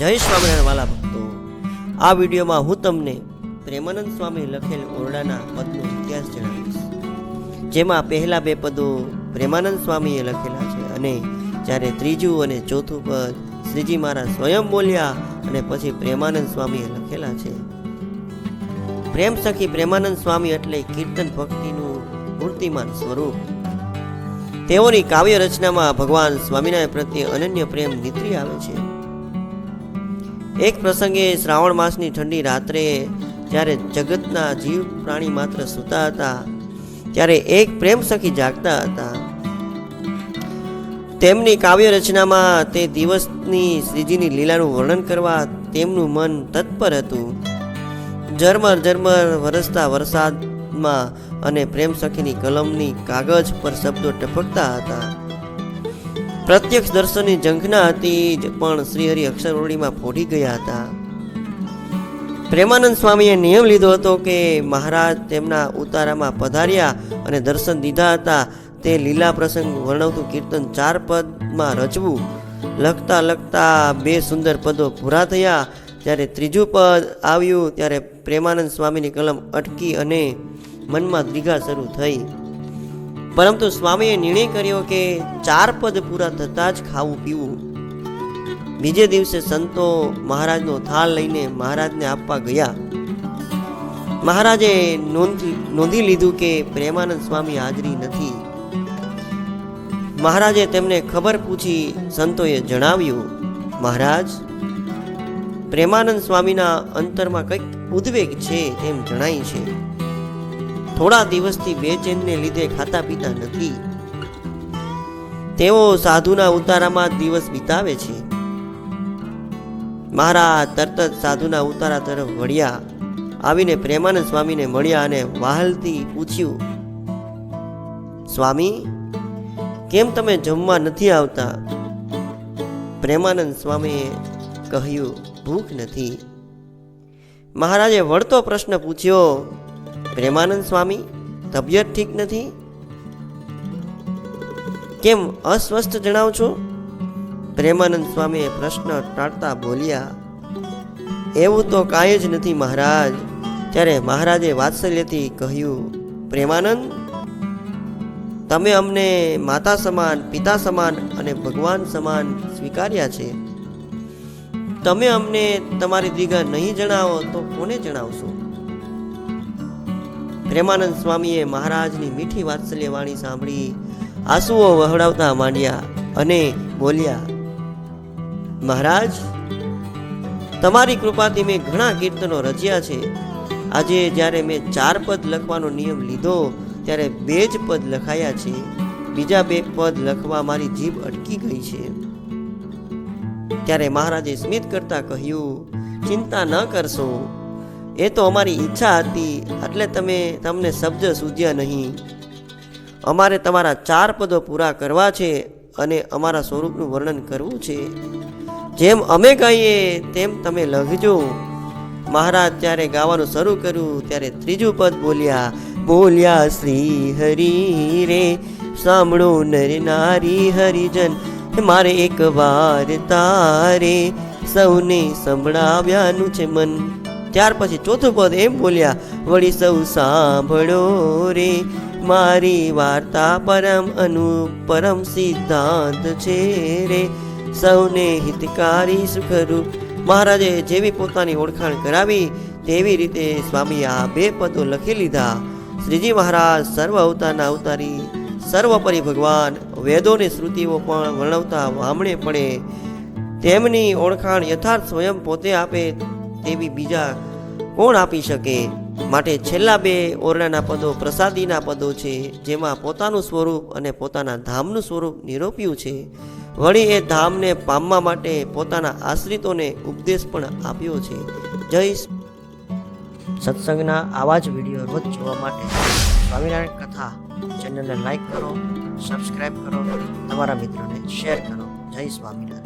જય સ્વામિનારાયણ વાલા ભક્તો. આ વિડીયોમાં હું તમને પ્રેમાનંદ સ્વામી લખેલ ઓરડાના પદનો ઇતિહાસ જણાવીશ. જેમાં પહેલા બે પદો પ્રેમાનંદ સ્વામીએ લખેલા છે અને જ્યારે ત્રીજું અને ચોથું પદ શ્રીજી મહારાજ સ્વયં બોલ્યા અને પછી પ્રેમાનંદ સ્વામીએ લખેલા છે. પ્રેમ સખી પ્રેમાનંદ સ્વામી એટલે કીર્તન ભક્તિનું મૂર્તિમાન સ્વરૂપ. તેઓની કાવ્ય રચનામાં ભગવાન સ્વામિનારાયણ પ્રત્યે અનન્ય પ્રેમ નીતરી આવે છે. એક પ્રસંગે શ્રાવણ માસની ઠંડી રાત્રે જ્યારે જગતના જીવ પ્રાણી માત્ર સૂતા હતા, ત્યારે એક પ્રેમ સખી જાગતા હતા. તેમની કાવ્ય રચનામાં તે દિવસની શ્રીજીની લીલાનું વર્ણન કરવા તેમનું મન તત્પર હતું. ઝરમર ઝરમર વરસતા વરસાદમાં અને પ્રેમ સખીની કલમની કાગજ પર શબ્દો ટપકતા હતા. પ્રત્યક્ષ દર્શનની ઝંખના હતી જ, પણ શ્રીહરિ અક્ષરઓળીમાં ફોડી ગયા હતા. પ્રેમાનંદ સ્વામીએ નિયમ લીધો હતો કે મહારાજ તેમના ઉતારામાં પધાર્યા અને દર્શન દીધા હતા. તે લીલા પ્રસંગ વર્ણવતું કીર્તન ચાર પદમાં રચવું. લખતા લખતા બે સુંદર પદો પૂરા થયા. જ્યારે ત્રીજું પદ આવ્યું, ત્યારે પ્રેમાનંદ સ્વામીની કલમ અટકી અને મનમાં દ્વિગા શરૂ થઈ. પરંતુ સ્વામીએ નિર્ણય કર્યો કે ચાર પદ પૂરા થતાં જ ખાવું પીવું. બીજે દિવસે સંતો મહારાજનો થાળ લઈને મહારાજને આપવા ગયા. મહારાજે નોંધી લીધું કે પ્રેમાનંદ સ્વામી હાજરી નથી. મહારાજે તેમને ખબર પૂછી સંતોએ જણાવ્યું, મહારાજ, પ્રેમાનંદ સ્વામીના અંતરમાં કંઈક ઉદ્વેગ છે તેમ જણાય છે. થોડા દિવસથી બેચેનને લીધે ખાતા પીતા નથી. તેઓ સાધુના ઉતારામાં દિવસ વિતાવે છે. મારા તરત જ સાધુના ઉતારા તરફ વળ્યા. આવીને પ્રેમાનંદ સ્વામીને મળ્યા અને વાહલથી પૂછ્યું, સ્વામી, કેમ તમે જમવા નથી આવતા? પ્રેમાનંદ સ્વામીએ કહ્યું, ભૂખ નથી. મહારાજે વળતો પ્રશ્ન પૂછ્યો પ્રેમાનંદ સ્વામી, તબિયત ઠીક નથી? કેમ અસ્વસ્થ જણાવ છો? પ્રેમાનંદ સ્વામીએ પ્રશ્ન ટાળતા બોલ્યા, એવું તો કાંઈ જ નથી મહારાજ. ત્યારે મહારાજે વાત્સલ્યથી કહ્યું, પ્રેમાનંદ, તમે અમને માતા સમાન, પિતા સમાન અને ભગવાન સમાન સ્વીકાર્યા છે. તમે અમને તમારી દીગા નહીં જણાવો તો કોને જણાવશો? પ્રેમાનંદ સ્વામીએ મહારાજની મીઠી વાત્સલ્ય વાણી સાંભળી આંસુઓ વહડાવતા માંડ્યા અને બોલ્યા, મહારાજ, તમારી કૃપાથી મેં ઘણા કીર્તનો રચ્યા છે. આજે જ્યારે મેં ચાર પદ લખવાનો નિયમ લીધો, ત્યારે બે જ પદ લખાયા છે. બીજા બે પદ લખવા મારી જીભ અટકી ગઈ છે. ત્યારે મહારાજે સ્મિત કરતા કહ્યું, ચિંતા ન કરશો. એ તો અમારી ઈચ્છા હતી, એટલે તમે તમને શબ્દ સૂજ્યા નહીં. અમારે તમારા ચાર પદો પૂરા કરવા છે અને અમારા સ્વરૂપનું વર્ણન કરવું છે. જેમ અમે ગાઈએ, તેમ તમે લખજો. મહારાજ ત્યારે ગાવાનું શરૂ કર્યું, ત્યારે ત્રીજું પદ બોલ્યા બોલ્યા શ્રી હરિ રે, સાંભળો નર નારી હરિજન મારે એક વાર તારે સૌને સંભળાવ્યાનું છે મન. ત્યાર પછી ચોથું પદ એમ બોલ્યા, વળી સૌ સાંભળો રે, મારી વાર્તા પરમ અનુ પરમ સિદ્ધાંત છે રે. સૌને હિતકારી સુખરૂપ. મહારાજે જેવી પોતાની ઓળખાણ કરાવી, તેવી રીતે સ્વામી આ બે પદો લખી લીધા. શ્રીજી મહારાજ સર્વ અવતારના અવતારી, સર્વપરી ભગવાન, વેદોની શ્રુતિઓ પણ વર્ણવતા વામણે પડે. તેમની ઓળખાણ યથાર્થ સ્વયં પોતે આપે તેવી બીજા કોણ આપી શકે? માટે છેલ્લા બે ઓરડાના પદો પ્રસાદીના પદો છે, જેમાં પોતાનું સ્વરૂપ અને પોતાના ધામનું સ્વરૂપ નિરોપ્યું છે. વળી એ ધામને પામવા માટે પોતાના આશ્રિતોને ઉપદેશ પણ આપ્યો છે. જય સત્સંગના આવા જ વીડિયો રોજ જોવા માટે. સ્વામિનારાયણ કથા ચેનલને લાઈક કરો સબસ્ક્રાઈબ કરો, તમારા મિત્રોને શેર કરો. જય સ્વામિનારાયણ.